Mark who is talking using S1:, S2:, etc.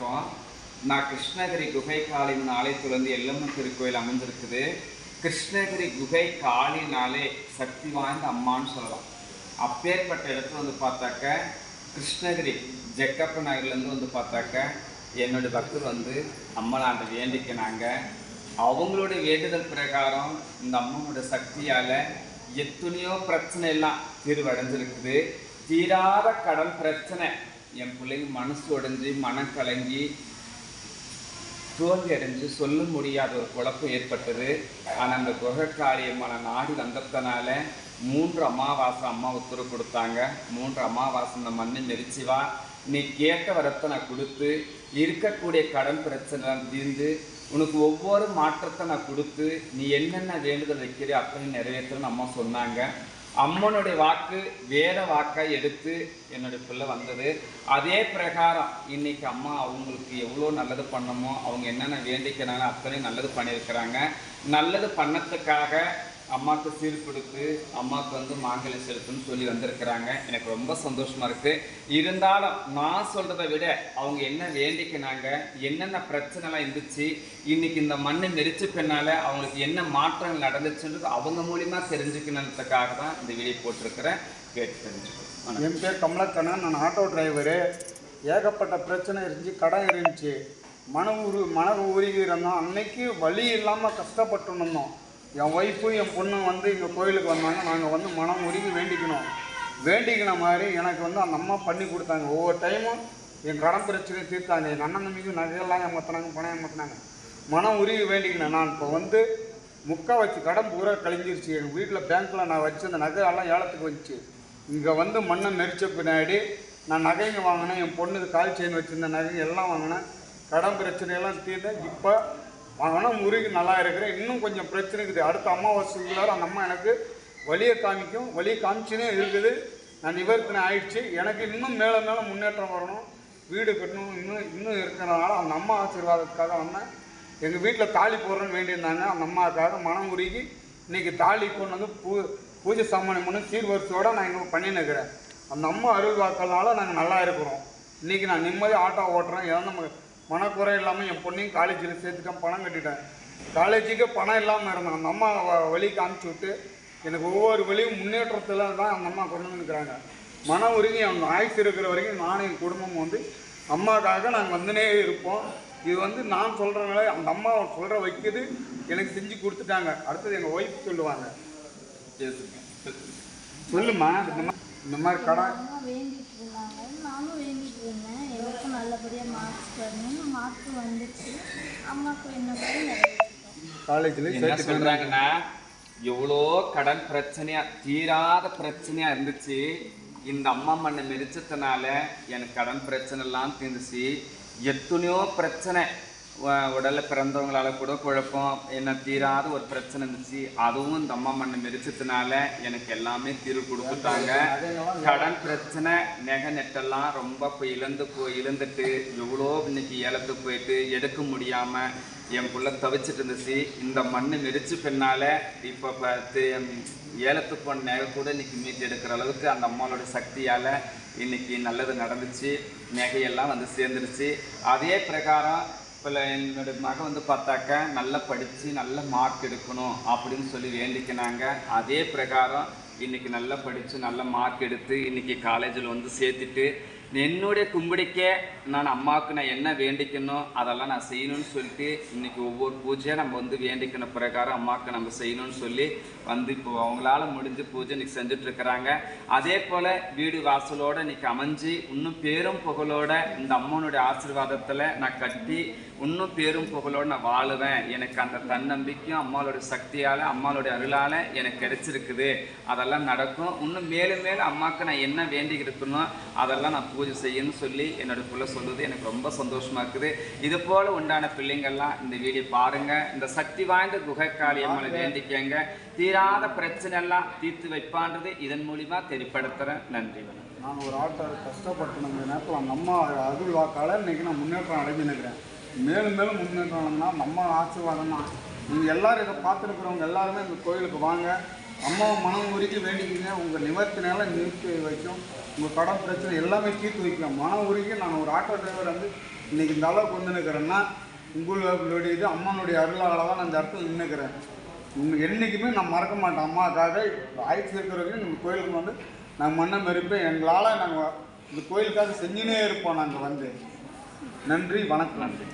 S1: வணக்கம். நான் கிருஷ்ணகிரி குகை காளின் ஆலயத்திலிருந்து எல்லம்மன் திருக்கோயில் அமைஞ்சிருக்குது கிருஷ்ணகிரி குகை காளினாலே சக்தி வாய்ந்த அம்மான்னு சொல்லலாம். அப்பேற்பட்ட இடத்துல வந்து பார்த்தாக்க கிருஷ்ணகிரி ஜெக்கப்ப நகர்லேருந்து வந்து பார்த்தாக்க என்னுடைய பக்தர் வந்து அம்மனாண்ட வேண்டிக்கினாங்க. அவங்களுடைய வேண்டுதல் பிரகாரம் இந்த அம்மனோட சக்தியால் எத்தனையோ பிரச்சனை எல்லாம் தீர்வடைஞ்சிருக்குது. தீராத கடன் பிரச்சனை என் பிள்ளைங்க மனசு உடைஞ்சு மனம் கலங்கி தோல்வி அடைஞ்சு சொல்ல முடியாத ஒரு குழப்பம் ஏற்பட்டது. ஆனால் அந்த குகக்காரியமான நாடி வந்ததுனால மூன்று அமாவாசை அம்மா உத்தரவு கொடுத்தாங்க. மூன்று அமாவாசை இந்த மண்ணை நெரிச்சிவா நீ கேட்ட வரத்தை நான் கொடுத்து இருக்கக்கூடிய கடன் பிரச்சனை தீர்ந்து உனக்கு ஒவ்வொரு மாற்றத்தை நான் கொடுத்து நீ என்னென்ன வேண்டுதல் வைக்கிறியோ அப்படின்னு நிறைவேற்றணும்னு அம்மா சொன்னாங்க. அம்மனுடைய வாக்கு வேத வாக்கை எடுத்து என்னுடைய பிள்ளை வந்தது. அதே பிரகாரம் இன்னைக்கு அம்மா அவங்களுக்கு எவ்வளோ நல்லது பண்ணமோ அவங்க என்னென்ன வேண்டிக்கிறாங்க அத்தனை நல்லது பண்ணியிருக்கிறாங்க. நல்லது பண்ணத்துக்காக அம்மாவுக்கு சீர் கொடுத்து அம்மாவுக்கு வந்து மாங்கல்யம் செலுத்துன்னு சொல்லி வந்திருக்கிறாங்க. எனக்கு ரொம்ப சந்தோஷமாக இருக்குது இருந்தாலும் நான் சொல்கிறத விட அவங்க என்ன வேண்டிக்கினாங்க என்னென்ன பிரச்சனைலாம் இருந்துச்சு இன்னைக்கு இந்த மண்ணை நெரிச்ச பின்னால் அவங்களுக்கு என்ன மாற்றங்கள் நடந்துச்சுன்றது அவங்க மூலியமாக தெரிஞ்சுக்கணுன்றதுக்காக தான் இந்த வீடியோ போட்டிருக்கிறேன். கேட்டு தெரிஞ்சுக்கணும்
S2: என் பேர் கமலக்கண்ணன் நான் ஆட்டோ டிரைவரு. ஏகப்பட்ட பிரச்சனை இருந்துச்சு கடன் இருந்துச்சு. மன உரு மன உருகி இருந்தோம். அன்னைக்கு வழி இல்லாமல் கஷ்டப்பட்டு இருந்தோம். என் ஒய்ஃபு என் பொண்ணு வந்து இங்கே கோயிலுக்கு வந்தாங்க. நாங்கள் வந்து மனம் உருகி வேண்டிக்கணும். வேண்டிக்கின மாதிரி எனக்கு வந்து அந்த அம்மா பண்ணி கொடுத்தாங்க. ஒவ்வொரு டைமும் என் கடன் பிரச்சனை தீர்த்தாங்க. என் அண்ணன் தம்பிக்கு நகையெல்லாம் ஏமாத்தினாங்க பணம் ஏமாத்தினாங்க. மனம் உருகி வேண்டிக்கினேன். நான் இப்போ வந்து முக்கால்வாசி கடன் பூரா கழிஞ்சிருச்சு. எங்கள் வீட்டில் பேங்க்கில் நான் வச்சிருந்த நகையெல்லாம் ஏலத்துக்கு வந்துச்சு. இங்கே வந்து மண்ணை மெரித்த பின்னாடி நான் நகைங்க வாங்கினேன். என் பொண்ணுக்கு கால் செயின் வச்சுருந்த நகைங்க எல்லாம் வாங்கினேன். கடன் பிரச்சனையெல்லாம் தீர்ந்தேன். இப்போ ஆனால் முருகி நல்லா இருக்கிறேன் இன்னும் கொஞ்சம் பிரச்சனை இருக்குது. அடுத்த அமாவாசைக்குள்ளார அந்த அம்மா எனக்கு வழியை காமிக்கும். வழியை காமிச்சுனே இருக்குது. நான் நிவர்த்தனை ஆயிடுச்சு. எனக்கு இன்னும் மேலே மேலே முன்னேற்றம் வரணும். வீடு கட்டணும். இன்னும் இன்னும் இருக்கிறனால அந்த அம்மா ஆசீர்வாதத்துக்காக வந்தேன் எங்கள் வீட்டில் தாலி போடுறேன்னு வேண்டியிருந்தாங்க. அந்த அம்மாவுக்காக மனம் உருகி இன்றைக்கி தாலி கொண்டு வந்து பூ பூஜை சாமானியம் பண்ணி சீர்வரிசையோடு நான் இங்கே பண்ணின்னு இருக்கிறேன். அந்த அம்மா அருள் வாக்கனால நாங்கள் நல்லா இருக்கிறோம். இன்றைக்கி நான் நிம்மதியாக ஆட்டோ ஓட்டுறேன். ஏதாவது நம்ம மனக்குறை இல்லாமல் என் பொண்ணையும் காலேஜில் சேர்த்துட்டேன் பணம் கட்டிட்டேன். காலேஜுக்கு பணம் இல்லாமல் இருந்தேன். அந்த அம்மா வழி காமிச்சு விட்டு எனக்கு ஒவ்வொரு வழியும் முன்னேற்றத்தில் தான் அந்த அம்மா கொண்டு வந்துருக்குறாங்க மன உறுதி அந்த ஆயுசு இருக்கிற வரைக்கும் நானும் என் குடும்பம் வந்து அம்மாக்காக நாங்கள் வந்துனே இருப்போம். இது வந்து நான் சொல்கிறனால அந்த அம்மா சொல்கிற வைக்குது எனக்கு செஞ்சு கொடுத்துட்டாங்க. அடுத்தது எங்கள் ஒய்ஃப் சொல்லுவாங்க. சொல்லுமா இந்த மாதிரி இந்த மாதிரி கடை.
S3: வேண்டிட்டு இருந்தாங்க நானும் வேண்டிட்டு இருந்தேன். மார்க்ஸ் வரணும். மார்க் வந்துச்சு. அம்மாவுக்கு என்ன
S2: காலேஜில்
S1: என்ன
S2: சேர்த்து
S1: சொல்றாங்கன்னா எவ்வளோ கடன் பிரச்சனையா தீராத பிரச்சனையா இருந்துச்சு. இந்த அம்மா மண்ணை மெரிச்சதுனால எனக்கு கடன் பிரச்சனை எல்லாம் தீர்ந்துச்சு எத்தனையோ பிரச்சனை. உடலில் பிறந்தவங்களால கூட குழப்பம் என்ன தீராத ஒரு பிரச்சனை இருந்துச்சு. அதுவும் இந்த அம்மா மண்ணை மெரிச்சதுனால எனக்கு எல்லாமே தீர்வு கொடுத்துட்டாங்க. கடன் பிரச்சனை நெகை நெட்டெல்லாம் ரொம்ப இப்போ இழந்து போய் இழந்துட்டு எவ்வளோ இன்னைக்கு ஏலத்துக்கு போயிட்டு எடுக்க முடியாமல் என் புள்ள தவிச்சிட்டு இருந்துச்சு. இந்த மண் மெரிச்சு பின்னால் இப்போ பார்த்து ஏலத்துக்கு போன நகை கூட இன்னைக்கு மீட்டு எடுக்கிற அளவுக்கு அந்த அம்மாவோட சக்தியால் இன்னைக்கு நல்லது நடந்துச்சு. நகையெல்லாம் வந்து சேர்ந்துருச்சு. அதே பிரகாரம் இப்போ என்னோட மகன் வந்து பார்த்தாக்க நல்லா படித்து நல்ல மார்க் எடுக்கணும் அப்படின்னு சொல்லி வேண்டிக்கினாங்க. அதே பிரகாரம் இன்றைக்கி நல்லா படித்து நல்ல மார்க் எடுத்து இன்றைக்கி காலேஜில் வந்து சேர்த்துட்டு என்னுடைய கும்பிடிக்கே நான் அம்மாவுக்கு நான் என்ன வேண்டிக்கணும் அதெல்லாம் நான் செய்யணும்னு சொல்லிட்டு இன்னைக்கு ஒவ்வொரு பூஜையை நம்ம வந்து வேண்டிக்கணும் பிரகாரம் அம்மாவுக்கு நம்ம செய்யணும்னு சொல்லி வந்து இப்போ அவங்களால முடிஞ்ச பூஜை இன்னைக்கு செஞ்சுட்டு இருக்கிறாங்க அதே போல் வீடு வாசலோட இன்னைக்கு அமைஞ்சு இன்னும் பேரும் புகழோட இந்த அம்மனுடைய ஆசீர்வாதத்தில் நான் கட்டி இன்னும் பேரும் புகழோட நான் வாழுவேன். எனக்கு அந்த தன்னம்பிக்கையும் அம்மாவோட சக்தியால் அம்மாவோட அருளால் எனக்கு கிடைச்சிருக்குது. அதெல்லாம் நடக்கும். இன்னும் மேலும் மேலும் அம்மாவுக்கு நான் என்ன வேண்டி இருக்கணும் அதெல்லாம் நான் பூஜை செய்யணும்னு சொல்லி என்னோட பிள்ளை சொல்லுது. எனக்கு ரொம்ப சந்தோஷமா இருக்குது. இது போல உண்டான பிள்ளைங்கள்லாம் இந்த வீடியோ பாருங்க. இந்த சக்தி வாய்ந்த குகைக்காளி அம்மனை வேண்டிக்கங்க. தீராத பிரச்சனை எல்லாம் தீர்த்து வைப்பான்றது இதன் மூலியமா தெளிப்படுத்துறேன் நன்றி வணக்கம்.
S2: நான் ஒரு ஆட்டோ கஷ்டப்பட்டு நம்ம நேரத்தில் அந்த அம்மா அருள் வாக்கால இன்னைக்கு நான் முன்னேற்றம் அடைஞ்சு நிற்கிறேன் மேலும் மேலும் முன்னேற்றம் அடைஞ்சா நம்ம ஆசீர்வாதம் தான் நீங்கள் எல்லாரும் இதை பார்த்துருக்குறவங்க எல்லாருமே இந்த கோயிலுக்கு வாங்க. அம்மாவை மனம் உருகி வேண்டிக்கிங்க. உங்கள் நிவர்த்தினால நிறுத்தி வைக்கும். உங்கள் கடன் பிரச்சனை எல்லாமே தீர்த்து வைக்கும் மனம் உருகி நான் ஒரு ஆட்டோ டிரைவர் வந்து இன்றைக்கி இந்த அளவுக்கு வந்து நிற்கிறேன்னா உங்களுடைய இது அம்மனுடைய அருளால் தான் நான் இந்த இடத்துல நின்றுக்கிறேன் என்றைக்குமே நான் மறக்க மாட்டேன். அம்மாக்காக ஆயிரத்தி இருக்கிறவங்க இந்த கோயிலுக்கு வந்து நாங்கள் மண்ணை மெருப்பேன் எங்களால் நாங்கள் இந்த கோயிலுக்காக செஞ்சுனே இருப்போம் நாங்கள் வந்து. நன்றி வணக்கம்.
S1: நன்றி